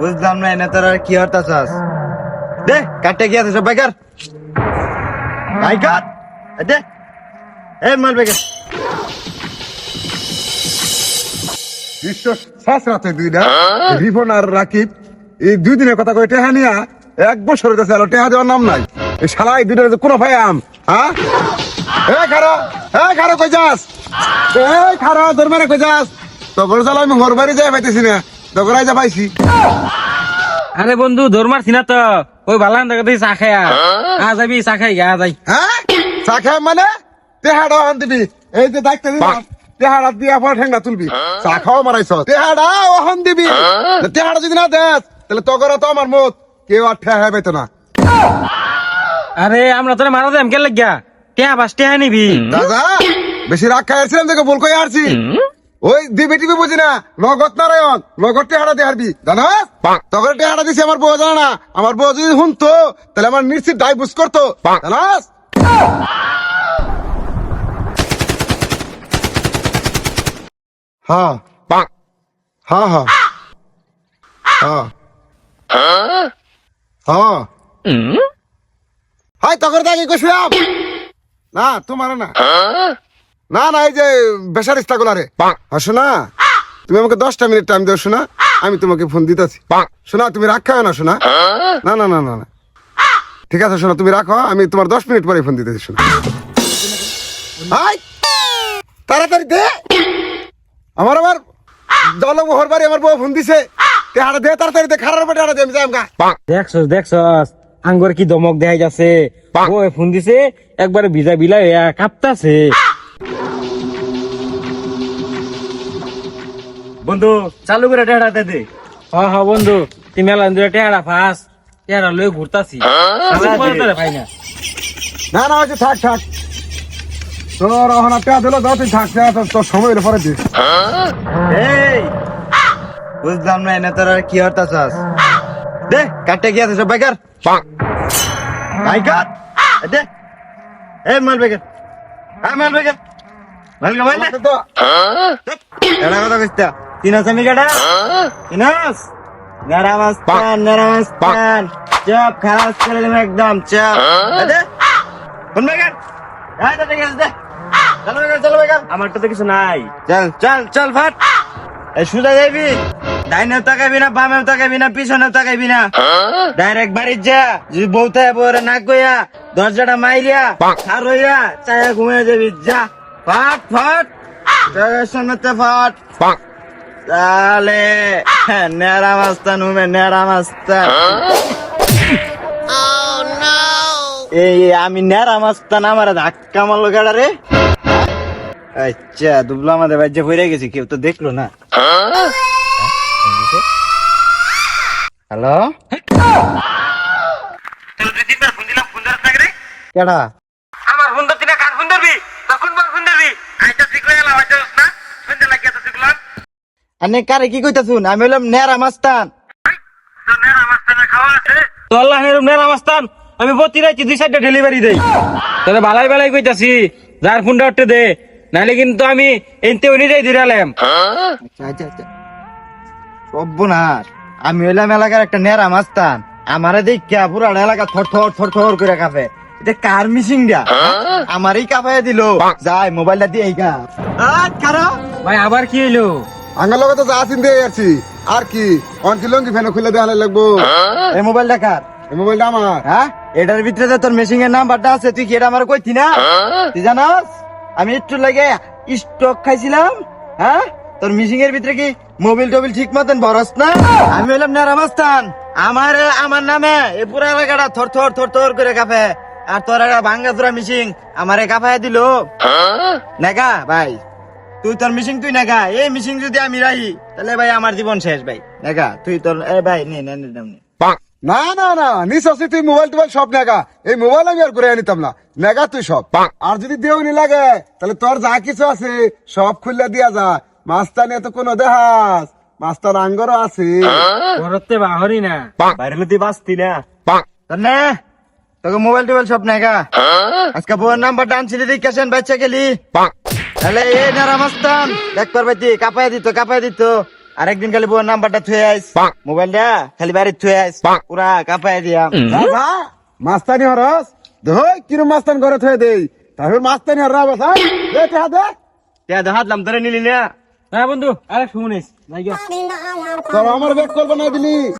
বুঝলাম না, এনে তোর কি হতাছাস দে কাটতে গিয়েছে সব বেকার? কাট এ দে এ মাল বিশ্ব শেষ রাতে দুইটা রিফন আর রাকিব এই দুই দিনের কথা কই টেহা নিয়া এক বছর হইতেছে আর টেহা দেওয়ার নাম নাই। এই এই দুইটার কোনো ভাই আম হ্যাঁ এ খারো এ খারো কই যাস? এই খারো, তোর মানে কই যাস? তো চালা আমি ঘর বাড়ি যাই পাইতেছি না। তো যা পাইছি। আরে বন্ধু দৌড় মারছি না তো ওই বালান দেখা তুই চা খাই আ যাবি চা খাই গা যাই। হ্যাঁ চা খাই মানে? টেহাটা আন দিবি এই যে দিবি টেহাটা দিয়া পর ঠেঙ্গা তুলবি। চা খাওয়া মারাইছ টেহাটা ওহন দিবি টেহাটা যদি না দেস তাহলে তগর তো আমার মত কেউ আর ঠেহা পাইতো না। আরে আমরা তোরা মারা দেম কে লাগিয়া টেহা বাস টেহা নিবি। দাদা বেশি রাগ খাইছিলাম দেখে বল কই আসছি ওই দিবি টিবি বুঝি না। নগদ নারায়ণ নগদ টেহারা দিয়ে হারবি। জানাস? তখন টেহারা দিছি আমার বউ জানা না। আমার বউ যদি শুনতো তাহলে আমার নিশ্চিত ডাইভোর্স করতো। জানাস? হ্যাঁ। হ্যাঁ হ্যাঁ। হ্যাঁ। হ্যাঁ। হাই তখন তাকে কইছিলাম না তোমার না। না না এই যে বেসারিস্তা গুলারে। শোনা তুমি আমাকে দশটা মিনিট টাইম দাও শোনা আমি তোমাকে ফোন দিতেছি। শোনা তুমি রাখা না শোনা। না না না না না। ঠিক আছে শোনা তুমি রাখো আমি তোমার দশ মিনিট পরে ফোন দিতেছি শোনা। তাড়াতাড়ি দে! আমার আবার জলমোহর বাড়ি আমার বউ ফোন দিছে। তেহারা দে তাড়াতাড়ি দে খারাপ পেটে হারা দে আমি যাই আমগা। দেখছস দেখছস আঙ্গর কি দমক দেখাই যাচ্ছে। ও ফোন দিছে একবারে ভিজা বিলা হইয়া কাঁপতাছে। বন্ধু চালু করে টেড়া দে দে। হ হ বন্ধু তুই মেলা দূরে টেহারা ফাস টেহারা লয়ে ঘুরতাছি। পাই না। না না হচ্ছে থাক থাক। তোর এখন একটা দিল দাও তুই থাক তোর- সময় হলে পরে দিস এই বুঝলাম না এনে তোর আর কি হতাছাস দে কাটতে গিয়েছে সব বেকার। ভাই কাট দে। এ মাল বেকার। হ্যাঁ মাল বেকার। মাল তো এটা কথা কইতা তিনাস আমি কাটা চাপ খারাপ করে দেবে একদম চাপ। কোন বেকার? হ্যাঁ দে ঠিক আছে চলো বেকার চলো বেকার। আমার তো কিছু নাই। চল চল চল ফাট। এই সুদা যাইবি ডাইনেও তাকাইবি না বামেও তাকাইবি না পিছনেও তাকাইবি না। ডাইরেক্ট বাড়ির যা যদি বউতে বউরে নাক গইয়া দরজাটা মাইরিয়া আর হইয়া চায়া ঘুমিয়ে যাবি যা। ফাট ফাট। সামনেতে ফাট। তাহলে নেরা মাস্তান উমে নেরা মাস্তান এই আমি নেরা মাস্তান আমার ধাক্কা মারলো গাড়া রে আচ্ছা দুবলা আমাদের বাজ্যে হয়ে গেছে কেউ তো দেখল না হ্যালো কেডা আমার ফোন ধরতি না কার ফোন ধরবি তখন বল ফোন ধরবি আইতা ঠিক হয়ে গেল হয়তো না শুনতে লাগিয়া তো শিখলাম আনে কারে কি কইতাছুন? আমি হলাম নেরা মাস্তান। তো আল্লাহ নেরুম নেরা মাস্তান। আমি প্রতি রাইছি দুই সাইডটা ডেলিভারি দেই। তোরে বালাই বালাই কইতাছি যার ফোনটা উঠতে দে। নাহলে কিন্তু আমি এনতে দিরালাম আচ্ছা আচ্ছা আচ্ছা। আমি হইলাম এলাকার একটা নেরা মাস্তান। আমারে দেখা পুরো এলাকা থর থর থর থর করে কাঁপে। এটা কার মিসিং দিয়া আমারই কাঁপাই দিল। যাই মোবাইলটা দিয়ে এই গা ভাই আবার কি হইল? আঙ্গার লগে তো যা চিনতে যাচ্ছি আর কি? অনকি লঙ্গি ফ্যান খুলে দেওয়া লাগবো। এই মোবাইলটা কার? এই মোবাইলটা আমার। হ্যাঁ? এটার ভিতরে যে তোর মেশিং এর নাম্বারটা আছে তুই কি এটা আমার কইতি না? তুই জানাস? আমি একটু লাগে স্টক খাইছিলাম হ্যাঁ? তোর মিশিং এর ভিতরে কি মোবিল টোবিল ঠিক মতন বরস না? আমি হইলাম নারামাস্তান আমার আমার নামে এ পুরা এলাকাটা থর থর থর থর করে কাঁপে। আর তোর একটা ভাঙ্গা চোরা মিশিং আমারে কাঁপায় দিল। নাগা ভাই। তুই তোর মিশিং তুই নাগা। এই মিশিং যদি আমি রাহি তাহলে ভাই আমার জীবন শেষ ভাই। নাগা তুই তোর এ ভাই নে নে নে, নে নে। না না না নিশ্চয় তুই মোবাইল টোবাইল সব নেগা। এই মোবাইল আমি আর ঘুরে আনিতাম না। নেগা তুই সব। আর যদি দেওনি লাগে তাহলে তোর যা কিছু আছে সব খুললে দিয়া যা। মাস্তানি এত কোনো দেহাস মাস্টার আঙ্গরও আছে। ঘরতে বাহরি না। বাইরে তুই বাঁচতি না। তোর নে তোকে মোবাইল টোবাইল সব নাগা। আজকে বউয়ের নাম্বার ডানছিলি দিক কেসেন বাচ্চা গেলি তাহলে এই নারামাস্তান দেখ পারবে তুই কাপাই দিত কাপাই দিত। আরেকদিন খালি বউর নাম্বারটা থুয়ে আইস মোবাইলটা খালি বাড়ির থুয়ে আইস পুরা কাঁপাই দিয়া। মাস্তানি হরস দই কিরম মাস্তান করে থয়ে দেই। তারপর মাস্তানি হর রাবস দে। টেহা দে টিয়া দেখাতলাম তোরে নিলি না। হ্যাঁ বন্ধু আরে শুনিস আমার ব্যাগ করব না দিলি।